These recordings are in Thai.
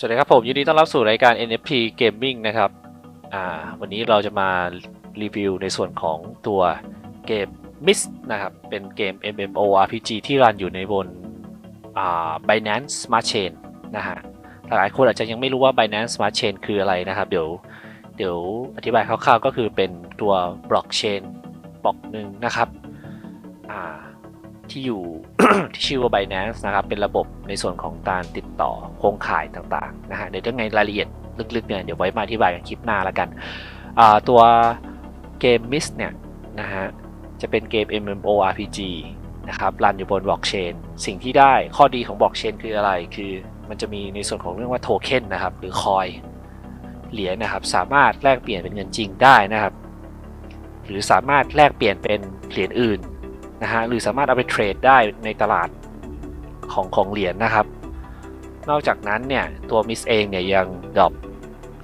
สวัสดีครับผม ยินดีต้อนรับสู่รายการ NFT Gaming นะครับอ่าวันนี้เราจะมารีวิวในส่วนของตัวเกม Mist นะครับ เป็นเกม MMORPG ที่รันอยู่ในบนอ่า Binance Smart Chain นะฮะหลายคนอาจจะยังไม่รู้ว่า Binance Smart Chain คืออะไรนะครับ เดี๋ยวเดี๋ยวอธิบายคร่าวๆก็คือเป็นตัวบล็อกเชนบล็อกหนึ่งนะครับ ที่อยู่ที่ชื่อว่า Binance นะครับ เป็นระบบในส่วนของการติดต่อโครงข่ายต่างๆนะฮะเดี๋ยวยังไงรายละเอียดลึกๆเนี่ยเดี๋ยวไว้มาอธิบายกันคลิปหน้าละกันตัวเกม Mist เนี่ยนะฮะจะเป็นเกม MMORPG นะครับรันอยู่บนบล็อกเชนสิ่งที่ได้ข้อดีของบล็อกเชนคืออะไร คือมันจะมีในส่วนของเรื่องว่าโทเค็นนะครับ หรือคอยเหรียญนะครับ สามารถแลกเปลี่ยนเป็นเงินจริงได้นะครับ หรือสามารถแลกเปลี่ยนเป็นเหรียญอื่น นะฮะหรือสามารถเอาไปเทรดได้ในตลาดของของเหรียญนะครับ นอกจากนั้นเนี่ยตัว MIS เองเนี่ยยังดรอป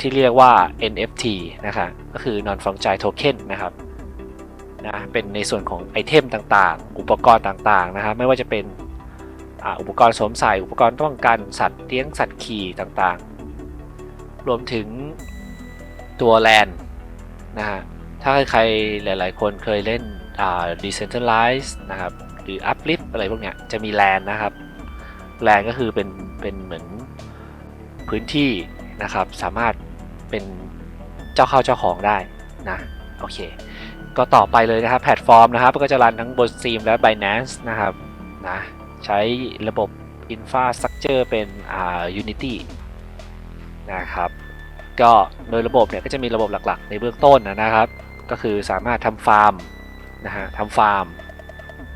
ที่เรียกว่า NFT นะคะก็คือ non fungible token นะครับนะเป็นในส่วนของไอเทมต่างๆ อุปกรณ์ต่างๆนะครับไม่ว่าจะเป็นอ,อุปกรณ์สวมใส่อุปกรณ์ป้องกันสัตว์เลี้ยงสัตว์ขี่ต่างๆ รวมถึงตัวแลนนะฮะถ้าใครหลายๆ คนเคยเล่น decentralize นะครับหรือ uplift อะไรพวกเนี้ยจะมีแลนนะครับแลนก็คือเป็นเป็นเหมือนพื้นที่นะครับสามารถเป็นเจ้าเข้าเจ้าของได้นะโอเคก็ต่อไปเลยนะครับแพลตฟอร์มนะครับก็จะรันทั้งบน Steam และ Binance นะครับนะใช้ระบบ Infrastructure เป็นอ่า Unity นะครับก็โดยระบบเนี่ยก็จะมีระบบหลักๆ ในเบื้องต้นนะครับ ก็คือสามารถทำฟาร์ม นะฮะทำฟาร์ม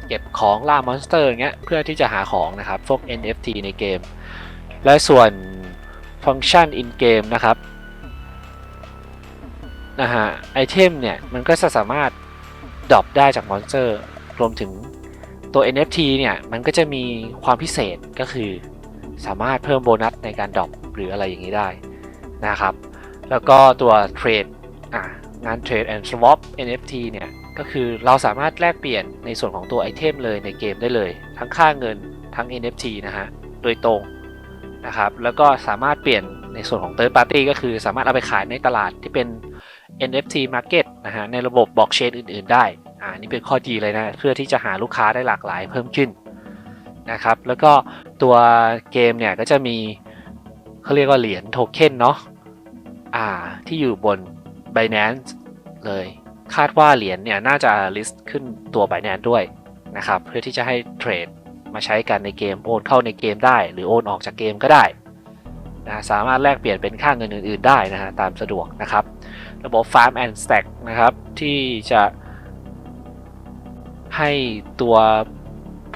เก็บของล่ามอนสเตอร์อย่างเงี้ยเพื่อที่จะหาของนะครับพวก NFT ในเกม และส่วนฟังก์ชัน in game นะครับนะฮะไอเทมเนี่ยมันก็จะสามารถดรอปได้จากมอนสเตอร์รวมถึงตัว NFT เนี่ยมันก็จะมีความพิเศษก็คือสามารถเพิ่มโบนัสในการดรอปหรืออะไรอย่างนี้ได้นะครับ แล้วก็ตัวเทรดอะงาน Trade and Swap NFT เนี่ย ก็คือเราสามารถแลกเปลี่ยนในส่วนของตัวไอเทมเลยในเกมได้เลย ทั้งค่าเงินทั้ง NFT นะฮะโดยตรงนะครับแล้วก็สามารถเปลี่ยนในส่วนของ Third Party ก็คือสามารถเอาไปขายในตลาดที่เป็น NFT Market นะฮะในระบบบล็อกเชนอื่น ๆ ได้อ่านี่เป็นข้อดีเลยนะ เพื่อที่จะหาลูกค้าได้หลากหลายเพิ่มขึ้นนะครับแล้วก็ตัวเกมเนี่ยก็จะมีเขาเรียกว่าเหรียญโทเค็นเนาะอ่าที่อยู่บน Binance เลย คาดว่าเหรียญเนี่ยน่าจะ list ขึ้นตัว Binance ด้วยนะครับเพื่อที่จะให้เทรดมาใช้กันในเกมโอนเข้าในเกมได้ หรือโอนออกจากเกมก็ได้นะสามารถแลกเปลี่ยนเป็นค่าเงินอื่น ๆ ได้นะฮะตามสะดวกนะครับ ระบบ Farm and Stack นะครับที่จะให้ตัว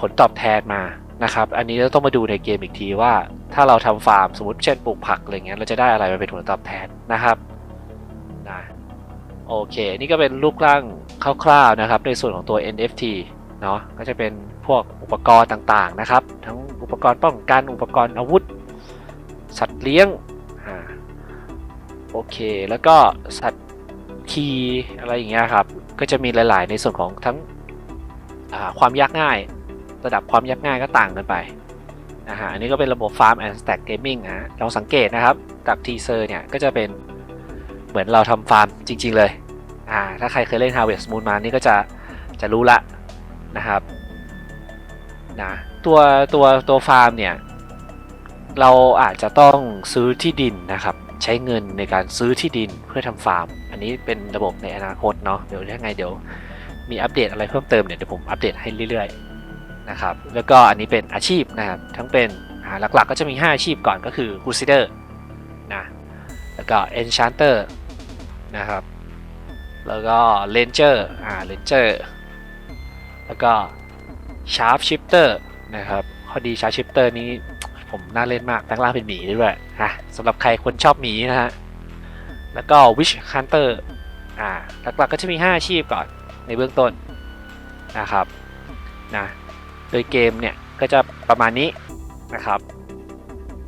ผลตอบแทนมานะครับ อันนี้เราต้องมาดูในเกมอีกทีว่า ถ้าเราทำฟาร์มสมมติเช่นปลูกผักอะไรเงี้ยเราจะได้อะไรมาเป็นผลตอบแทนนะครับ โอเค นี่ก็เป็นรูปร่างคร่าวๆนะครับ ในส่วนของตัว NFT เนาะก็จะเป็นพวกอุปกรณ์ต่างๆนะครับ ทั้งอุปกรณ์ป้องกันอุปกรณ์อาวุธ สัตว์เลี้ยงอ่าโอเค แล้วก็สัตว์คีอะไรอย่างเงี้ยครับ ก็จะมีหลายๆ ในส่วนของทั้งความยากง่าย ระดับความยากง่ายก็ต่างกันไปนะฮะอันนี้ก็เป็นระบบ Farm and Stack Gaming ฮะลองสังเกตนะครับ จากทีเซอร์เนี่ยก็จะเป็น เหมือนเราทำฟาร์มจริง ๆ เลยอ่าถ้าใครเคยเล่น Harvest Moon มานี่ก็จะจะรู้ละนะครับนะตัวตัวตัวฟาร์มเนี่ย เราอาจจะต้องซื้อที่ดินนะครับ ใช้เงินในการซื้อที่ดินเพื่อทำฟาร์ม อันนี้เป็นระบบในอนาคตเนาะเดี๋ยวยังไงเดี๋ยวมีอัปเดตอะไรเพิ่มเติมเนี่ยเดี๋ยวผมอัปเดตให้เรื่อยๆนะครับแล้วก็อันนี้เป็นอาชีพนะครับทั้งเป็นอ่าหลักๆก็จะมี 5 อาชีพก่อนก็คือ Crusader นะแล้วก็ Enchanter นะครับ แล้วก็ Ranger อ่า Ranger แล้วก็ Sharp Shifter นะครับข้อดี Sharp Shifter นี้ผมน่าเล่นมากแปลงร่างเป็นหมีด้วยฮะสำหรับใครคนชอบหมีนะฮะแล้วก็ Witch Hunter อ่าหลักๆก็จะมี 5 อาชีพก่อนในเบื้องต้นนะครับนะโดยเกมเนี่ยก็จะประมาณนี้นะครับ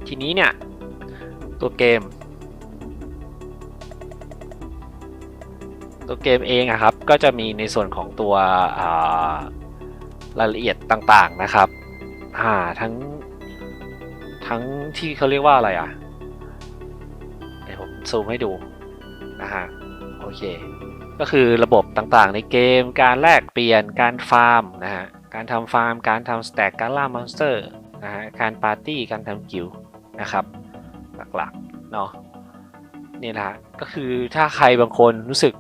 ทีนี้เนี่ยตัวเกม ตัวเกมเองอะครับก็จะมีในส่วนของตัวรายละเอียดต่างๆนะครับอ่าทั้งทั้งที่เขาเรียกว่าอะไรอะซูมให้ดูนะฮะโอเค ก็คือระบบต่างๆ ในเกมการแลกเปลี่ยนการฟาร์มนะฮะการทำฟาร์ม การทำสแต็กการล่ามอนสเตอร์นะฮะการปาร์ตี้การทำกิลนะครับหลักๆเนาะนี่นะฮะก็คือถ้าใครบางคนรู้สึก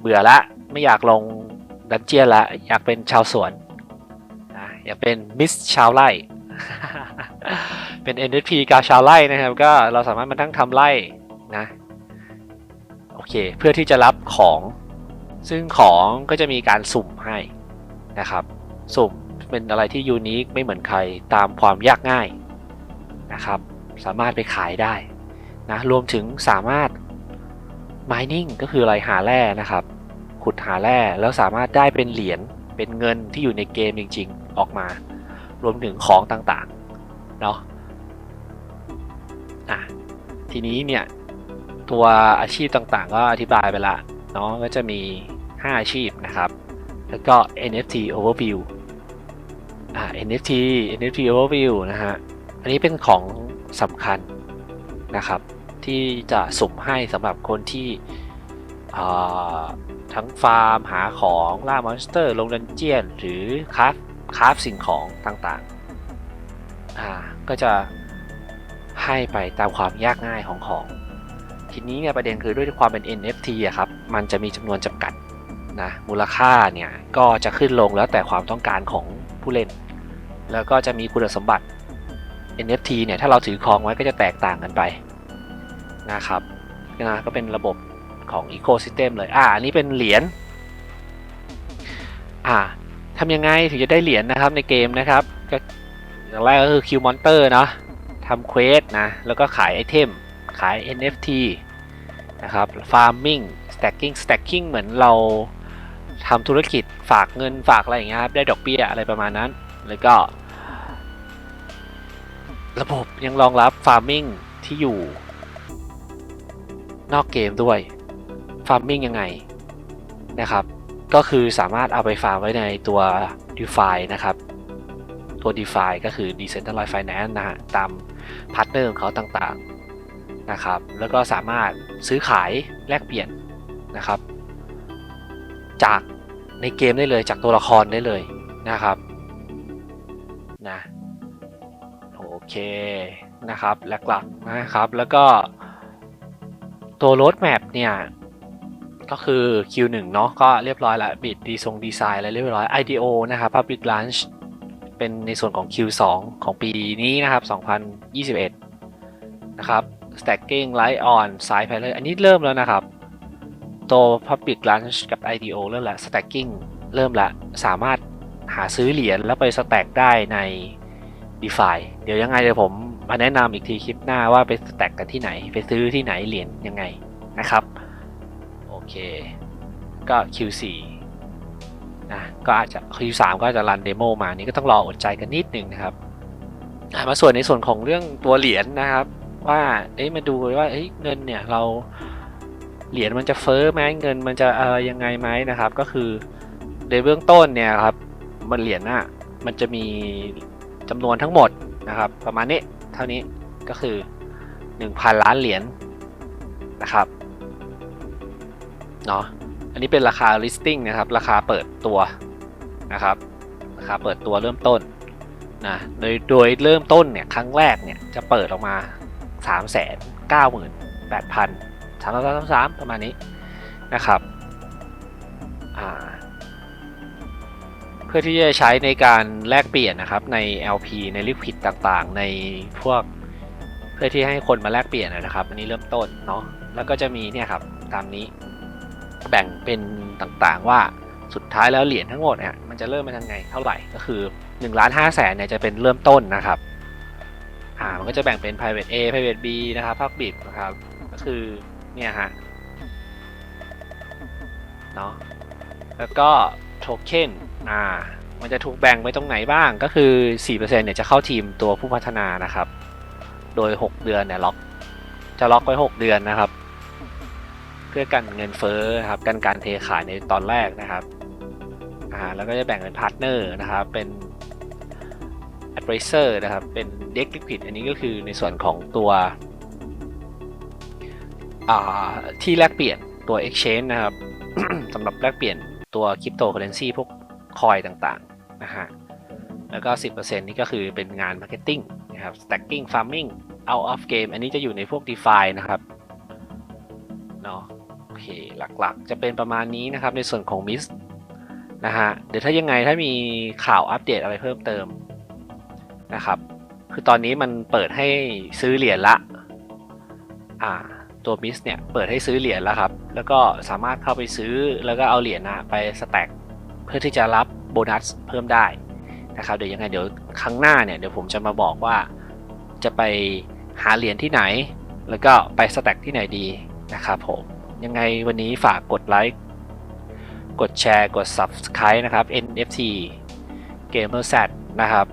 เบื่อละ ไม่อยากลงดันเจียนละ อยากเป็นชาวสวนนะอยากเป็นมิสชาวไร่ เป็น NFT กาชาวไร่นะครับ ก็เราสามารถมาตั้งทำไร่นะโอเค เพื่อที่จะรับของซึ่งของก็จะมีการสุ่มให้นะครับ สุ่มเป็นอะไรที่ยูนิคไม่เหมือนใครตามความยากง่ายนะครับ สามารถไปขายได้นะรวมถึงสามารถ mining ก็คืออะไรหาแร่นะครับ ขุดหาแร่แล้วสามารถได้เป็นเหรียญเป็นเงินที่อยู่ในเกมจริง ๆ ออกมา รวมถึงของต่างๆเนาะอะทีนี้เนี่ยตัวอาชีพต่างๆ ก็อธิบายไปละเนาะก็จะมี 5 อาชีพนะครับ แล้วก็ NFT overview อ่า NFT NFT overview นะฮะ อันนี้เป็นของสำคัญนะครับ ที่จะสุ่มให้สำหรับคนที่ทั้งฟาร์มหาของล่ามอนสเตอร์ ลงดันเจียน หรือคราฟคราฟสิ่งของต่างๆ ก็จะให้ไปตามความยากง่ายของของ ทีนี้เนี่ยประเด็นคือด้วยความเป็น NFT อะครับ มันจะมีจำนวนจำกัดนะมูลค่าเนี่ยก็จะขึ้นลงแล้วแต่ความต้องการของผู้เล่น แล้วก็จะมีคุณสมบัติ NFT เนี่ยถ้าเราถือครองไว้ก็จะแตกต่างกันไป นะครับนะก็เป็นระบบของ Ecosystem เลย อ่า อันนี้เป็นเหรียญ อ่าทำยังไงถึงจะได้เหรียญนะครับในเกมนะครับก็อย่างแรกก็คือ Q Monster เนาะทำเควสนะ แล้วก็ขายไอเทม ขาย NFT นะครับ Farming Stacking Stacking เหมือนเราทำธุรกิจฝากเงินฝากอะไรอย่างเงี้ยครับ ได้ดอกเบี้ยอะไรประมาณนั้น แล้วก็ ระบบยังรองรับ Farming ที่อยู่ นอกเกมด้วย Farming ยังไงนะครับ ก็คือสามารถเอาไปฟาร์มไว้ในตัว DeFi นะครับ ตัว DeFi ก็คือ Decentralized Finance นะฮะตามพาร์ทเนอร์ของเขาต่างๆนะครับ แล้วก็สามารถซื้อขายแลกเปลี่ยนนะครับ จากในเกมได้เลยจากตัวละครได้เลยนะครับนะโอเคนะครับหลักๆนะครับแล้วก็ ตัวโรถแมพเนี่ย ก็คือ Q1 เนาะก็เรียบร้อยละบิดดีทรงดีไซน์อะไรเรียบร้อย IDO นะครับ Public Launch เป็นในส่วนของ Q2 ของปีนี้นะครับ 2021 นะครับ Stacking Light On Side Pilot อันนี้เริ่มแล้วนะครับ ตัว Public Launch กับ IDO เริ่มละ Stacking เริ่มละ สามารถหาซื้อเหรียญแล้วไป Stack ได้ใน DeFi เดี๋ยวยังไงเดี๋ยวผม มาแนะนำอีกทีคลิปหน้าว่าไป Stack กันที่ไหน ไปซื้อที่ไหนเหรียญยังไงนะครับ โอเค ก็ Q4 นะก็อาจจะ Q3 ก็อาจจะรันเดโมมานี่ก็ต้องรออดใจกันนิดนึงนะครับมาส่วนในส่วนของเรื่องตัวเหรียญนะครับ ว่าเอ้ยมาดูว่าเเงินเนี่ยเราเหรียญมันจะเฟ้อไหมเงินมันจะอะไรยังไงไหมนะครับ ก็คือในเบื้องต้นเนี่ยครับมันเหรียญน่ะมันจะมีจำนวนทั้งหมดนะครับ ประมาณนี้ ท่านี้ก็คือ 1,000 ล้านเหรียญนะครับเนาะอันนี้เป็นราคา listing นะครับ ราคาเปิดตัวนะครับ ราคาเปิดตัวเริ่มต้นนะโดยโดยเริ่มต้นเนี่ยครั้งแรกเนี่ยจะเปิดออกมา 3 9 8 0 0 0 3 3 3 3ประมาณนี้นะครับอ่า พื่อที่จะใช้ในการแลกเปลี่ยนนะครับใน LP ใน Liquid ต่างๆ ในพวกเพื่อที่ให้คนมาแลกเปลี่ยนนะครับ อันนี้เริ่มต้นเนาะแล้วก็จะมีเนี่ยครับตามนี้แบ่งเป็นต่างๆว่าสุดท้ายแล้วเหรียญทั้งหมดเนี่ยมันจะเริ่มมาทางไงเท่าไหร่ก็คือ1ล้าน5แสนเนี่ยจะเป็นเริ่มต้นนะครับอ่ามันก็จะแบ่งเป็น private A private B นะครับภาคบิดนะครับก็คือเนี่ยฮะเนาะแล้วก็ โทเค็นอ่ามันจะถูกแบ่งไว้ตรงไหนบ้างก็คือ 4%เนี่ยจะเข้าทีมตัวผู้พัฒนานะครับ โดย 6 เดือนเนี่ยล็อกจะล็อกไว้ 6 เดือนนะครับ เพื่อกันเงินเฟ้อครับกันการเทขายในตอนแรกนะครับอ่าแล้วก็จะแบ่งเป็นพาร์ทเนอร์นะครับเป็น advisor นะครับเป็น deck liquid อันนี้ก็คือในส่วนของตัวอ่าที่แลกเปลี่ยนตัว exchange นะครับสำหรับแลกเปลี่ยน ตัวคริปโตเคอเรนซีพวกคอยต่างๆนะฮะแล้วก็ 10%นี่ก็คือเป็นงาน Marketing นะครับ Stacking Farming Out of Game อันนี้จะอยู่ในพวก DeFi นะครับเนาะโอเคหลักๆ จะเป็นประมาณนี้นะครับในส่วนของ MIS นะฮะเดี๋ยวถ้ายังไงถ้ามีข่าวอัปเดตอะไรเพิ่มเติมนะครับ คือตอนนี้มันเปิดให้ซื้อเหรียญละ อ่า ตัวมิสเนี่ยเปิดให้ซื้อเหรียญแล้วครับ แล้วก็สามารถเข้าไปซื้อแล้วก็เอาเหรียญนะไปสแต็กเพื่อที่จะรับโบนัสเพิ่มได้นะครับเดี๋ยวยังไงเดี๋ยวครั้งหน้าเนี่ยเดี๋ยวผมจะมาบอกว่าจะไปหาเหรียญที่ไหน แล้วก็ไปสแต็กที่ไหนดีนะครับผมยังไงวันนี้ฝากกดไลค์กดแชร์กด Subscribe นะครับ NFT Gamer Z นะครับ